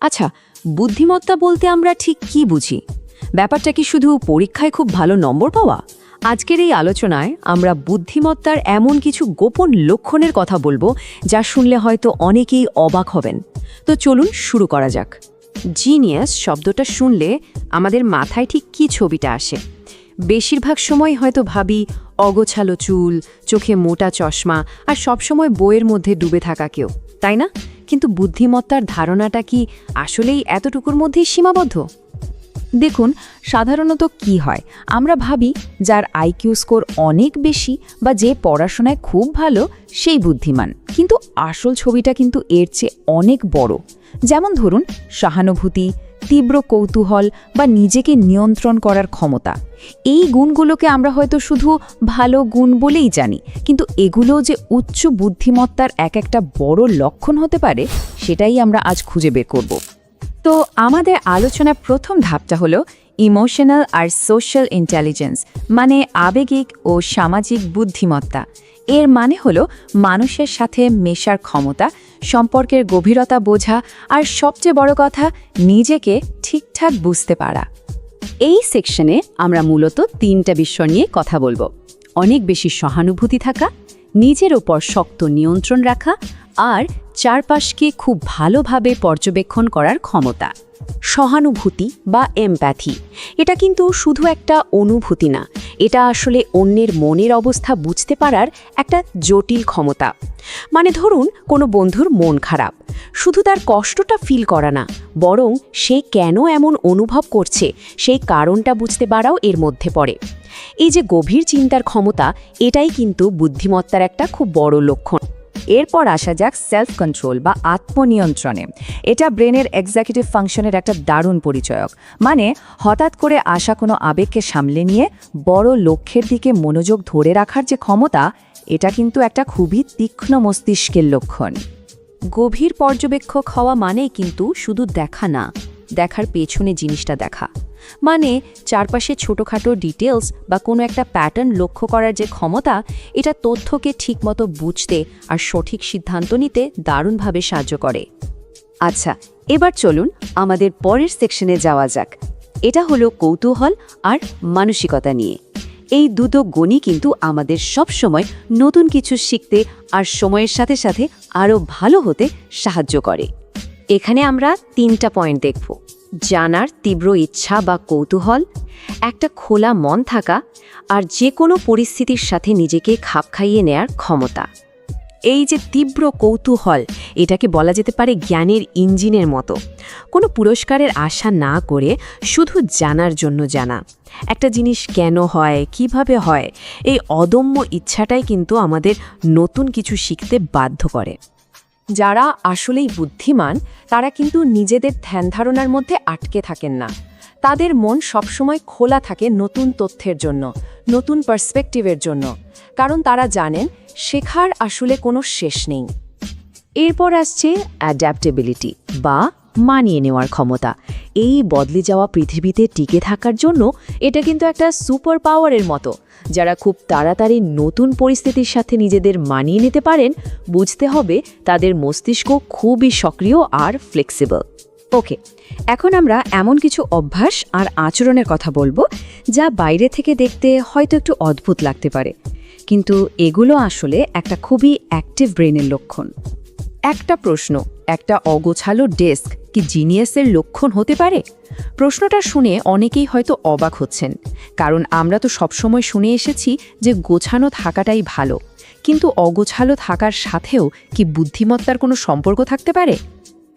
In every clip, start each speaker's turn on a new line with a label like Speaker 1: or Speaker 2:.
Speaker 1: আচ্ছা বুদ্ধিমত্তা বলতে আমরা ঠিক কি বুঝি? ব্যাপারটা কি শুধু পরীক্ষায় খুব ভালো নম্বর পাওয়া? আজকের এই আলোচনায় আমরা বুদ্ধিমত্তার এমন কিছু গোপন লক্ষণের কথা বলব যা শুনলে হয়তো অনেকেই অবাক হবেন। তো চলুন শুরু করা যাক। জিনিয়াস শব্দটা শুনলে আমাদের মাথায় ঠিক কি ছবিটা আসে? বেশিরভাগ সময় হয়তো ভাবি, অগোছালো চুল, চোখে মোটা চশমা, আর সবসময় বইয়ের মধ্যে ডুবে থাকা কেউ, তাই না? কিন্তু বুদ্ধিমত্তার ধারণাটা কি আসলেই এতটুকুর মধ্যেই সীমাবদ্ধ?
Speaker 2: দেখুন, সাধারণত কি হয়? আমরা ভাবি, যার আইকিউ স্কোর অনেক বেশি বা যে পড়াশোনায় খুব ভালো, সেই বুদ্ধিমান। কিন্তু আসল ছবিটা কিন্তু এর চেয়ে অনেক বড়। যেমন ধরুন, সহানুভূতি, তীব্র কৌতূহল বা নিজেকে নিয়ন্ত্রণ করার ক্ষমতা। এই গুণগুলোকে আমরা হয়তো শুধু ভালো গুণ বলেই জানি, কিন্তু এগুলো যে উচ্চ বুদ্ধিমত্তার এক একটা বড় লক্ষণ হতে পারে, সেটাই আমরা আজ খুঁজে বের করব। তো আমাদের আলোচনার প্রথম ধাপটা হলো ইমোশনাল আর সোশ্যাল ইন্টেলিজেন্স মানে আবেগিক ও সামাজিক বুদ্ধিমত্তা। এর মানে হলো মানুষের সাথে মেশার ক্ষমতা সম্পর্কের গভীরতা বোঝা আর সবচেয়ে বড় কথা, নিজেকে ঠিকঠাক বুঝতে পারা।
Speaker 1: এই সেকশনে আমরা মূলত তিনটা বিষয় নিয়ে কথা বলব। অনেক বেশি সহানুভূতি থাকা, নিজের ওপর শক্ত নিয়ন্ত্রণ রাখা আর চারপাশকে খুব ভালোভাবে পর্যবেক্ষণ করার ক্ষমতা। সহানুভূতি বা এমপ্যাথি। এটা কিন্তু শুধু একটা অনুভূতি না, এটা আসলে অন্যের মনের অবস্থা বুঝতে পারার একটা জটিল ক্ষমতা। মানে ধরুন, কোনো বন্ধুর মন খারাপ, শুধু তার কষ্টটা ফিল করা না, বরং সে কেন এমন অনুভব করছে, সেই কারণটা বুঝতে পারাও এর মধ্যে পড়ে। এই যে গভীর চিন্তার ক্ষমতা, এটাই কিন্তু বুদ্ধিমত্তার একটা খুব বড় লক্ষণ।
Speaker 2: এরপর আসা যাক সেলফ কন্ট্রোল বা আত্মনিয়ন্ত্রণে। এটা ব্রেনের এক্সিকিউটিভ ফাংশনের একটা দারুণ পরিচয়ক। মানে হঠাৎ করে আসা কোনো আবেগকে সামলে নিয়ে বড় লক্ষ্যের দিকে মনোযোগ ধরে রাখার যে ক্ষমতা, এটা কিন্তু একটা খুবই তীক্ষ্ণ মস্তিষ্কের লক্ষণ।
Speaker 1: গভীর পর্যবেক্ষক হওয়া মানে কিন্তু শুধু দেখা না, দেখার পেছনে জিনিসটা দেখা। মানে চারপাশে ছোটোখাটো ডিটেলস বা কোনো একটা প্যাটার্ন লক্ষ্য করার যে ক্ষমতা, এটা তথ্যকে ঠিকমতো বুঝতে আর সঠিক সিদ্ধান্ত নিতে দারুণভাবে সাহায্য করে। আচ্ছা এবার চলুন আমাদের পরের সেকশনে যাওয়া যাক। এটা হলো কৌতূহল আর মানসিকতা নিয়ে। এই দুটো গণই কিন্তু আমাদের সব সময় নতুন কিছু শিখতে আর সময়ের সাথে সাথে আরও ভালো হতে সাহায্য করে। এখানে আমরা তিনটা পয়েন্ট দেখব। জানার তীব্র ইচ্ছা বা কৌতূহল, একটা খোলা মন থাকা আর যে কোনো পরিস্থিতির সাথে নিজেকে খাপ খাইয়ে নেয়ার ক্ষমতা। এই যে তীব্র কৌতূহল, এটাকে বলা যেতে পারে জ্ঞানের ইঞ্জিনের মতো। কোনো পুরস্কারের আশা না করে শুধু জানার জন্য জানা। একটা জিনিস কেন হয়, কীভাবে হয়, এই অদম্য ইচ্ছাটাই কিন্তু আমাদের নতুন কিছু শিখতে বাধ্য করে। যারা আসলেই বুদ্ধিমান, তারা কিন্তু নিজেদের ধ্যান ধারণার মধ্যে আটকে থাকেন না। তাদের মন সবসময় খোলা থাকে নতুন তথ্যের জন্য, নতুন পার্সপেক্টিভের জন্য। কারণ তারা জানেন, শেখার আসলে কোনো শেষ নেই। এরপর আসছে অ্যাডাপ্টেবিলিটি বা মানিয়ে নেওয়ার ক্ষমতা। এই বদলে যাওয়া পৃথিবীতে টিকে থাকার জন্য এটা কিন্তু একটা সুপার পাওয়ারের মতো। যারা খুব তাড়াতাড়ি নতুন পরিস্থিতির সাথে নিজেদের মানিয়ে নিতে পারেন, বুঝতে হবে তাদের মস্তিষ্ক খুবই সক্রিয় আর ফ্লেক্সিবল ওকে, এখন আমরা এমন কিছু অভ্যাস আর আচরণের কথা বলব, যা বাইরে থেকে দেখতে হয়তো একটু অদ্ভুত লাগতে পারে। কিন্তু এগুলো আসলে একটা খুবই অ্যাক্টিভ ব্রেনের লক্ষণ। একটা প্রশ্ন, একটা অগোছালো ডেস্ক কি জিনিয়াসের লক্ষণ হতে পারে? প্রশ্নটা শুনে অনেকেই হয়তো অবাক হচ্ছেন। কারণ আমরা তো সবসময় শুনে এসেছি যে গোছানো থাকাটাই ভালো। কিন্তু অগোছালো থাকার সাথেও কি বুদ্ধিমত্তার কোনো সম্পর্ক থাকতে পারে?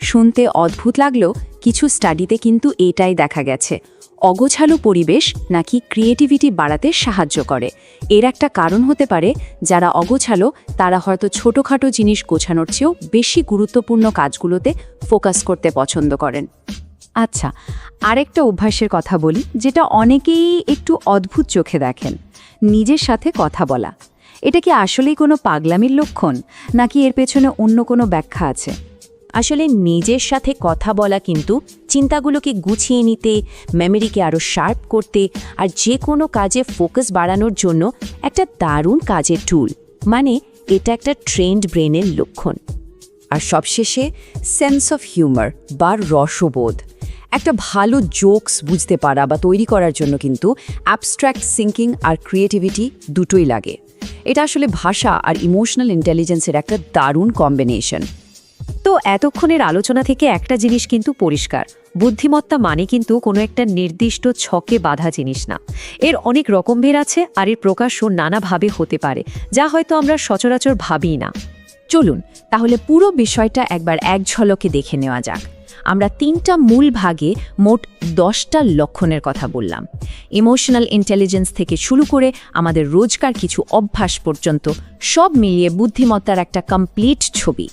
Speaker 1: শুনতে অদ্ভুত লাগলেও কিছু স্টাডিতে কিন্তু এটাই দেখা গেছে। অগোছালো পরিবেশ নাকি ক্রিয়েটিভিটি বাড়াতে সাহায্য করে। এর একটা কারণ হতে পারে, যারা অগোছালো, তারা হয়তো ছোটোখাটো জিনিস গোছানোর চেয়েও বেশি গুরুত্বপূর্ণ কাজগুলোতে ফোকাস করতে পছন্দ করেন। আচ্ছা আরেকটা অভ্যাসের কথা বলি, যেটা অনেকেই একটু অদ্ভুত চোখে দেখেন, নিজের সাথে কথা বলা। এটা কি আসলেই কোনো পাগলামির লক্ষণ, নাকি এর পেছনে অন্য কোনো ব্যাখ্যা আছে? আসলে নিজের সাথে কথা বলা কিন্তু চিন্তাগুলোকে গুছিয়ে নিতে মেমোরিকে আরও শার্প করতে আর যে কোনো কাজে ফোকাস বাড়ানোর জন্য একটা দারুণ কাজের টুল মানে এটা একটা ট্রেন্ড ব্রেনের লক্ষণ। আর সবশেষে সেন্স অফ হিউমার বা রসবোধ। একটা ভালো জোকস বুঝতে পারা বা তৈরি করার জন্য কিন্তু অ্যাবস্ট্র্যাক্ট সিঙ্কিং আর ক্রিয়েটিভিটি দুটোই লাগে। এটা আসলে ভাষা আর ইমোশনাল ইন্টেলিজেন্সের একটা দারুণ কম্বিনেশন তো এতক্ষণের আলোচনা থেকে একটা জিনিস কিন্তু পরিষ্কার। বুদ্ধিমত্তা মানে কিন্তু কোনো একটা নির্দিষ্ট ছকে বাঁধা জিনিস না। এর অনেক রকমভেদ আছে আর এর প্রকাশও নানাভাবে হতে পারে, যা হয়তো আমরা সচরাচর ভাবি না। চলুন, তাহলে পুরো বিষয়টা একবার এক ঝলকে দেখে নেওয়া যাক। আমরা তিনটা মূল ভাগে মোট দশটা লক্ষণের কথা বললাম। ইমোশনাল ইন্টেলিজেন্স থেকে শুরু করে আমাদের রোজকার কিছু অভ্যাস পর্যন্ত সব মিলিয়ে বুদ্ধিমত্তার একটা কমপ্লিট ছবি।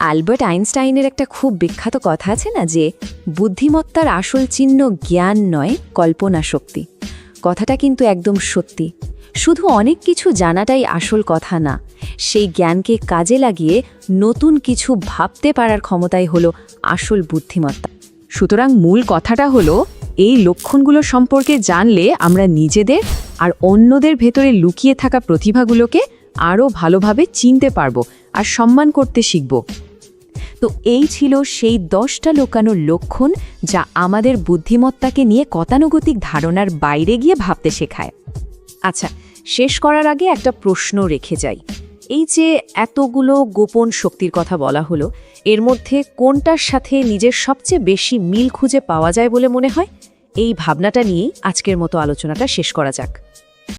Speaker 1: অ্যালবার্ট আইনস্টাইনের একটা খুব বিখ্যাত কথা আছে না যে, বুদ্ধিমত্তার আসল চিহ্ন জ্ঞান নয়, কল্পনা শক্তি। কথাটা কিন্তু একদম সত্যি। শুধু অনেক কিছু জানাটাই আসল কথা না, সেই জ্ঞানকে কাজে লাগিয়ে নতুন কিছু ভাবতে পারার ক্ষমতাই হলো আসল বুদ্ধিমত্তা।
Speaker 2: সুতরাং মূল কথাটা হলো, এই লক্ষণগুলো সম্পর্কে জানলে আমরা নিজেদের আর অন্যদের ভেতরে লুকিয়ে থাকা প্রতিভাগুলোকে আরও ভালোভাবে চিনতে পারব আর সম্মান করতে শিখব।
Speaker 1: তো এই ছিল সেই দশটা লোকানোর লক্ষণ যা আমাদের বুদ্ধিমত্তাকে নিয়ে গতানুগতিক ধারণার বাইরে গিয়ে ভাবতে শেখায়। আচ্ছা শেষ করার আগে একটা প্রশ্ন রেখে যাই। এই যে এতগুলো গোপন শক্তির কথা বলা হলো, এর মধ্যে কোনটার সাথে নিজের সবচেয়ে বেশি মিল খুঁজে পাওয়া যায় বলে মনে হয়? এই ভাবনাটা নিয়েই আজকের মতো আলোচনাটা শেষ করা যাক।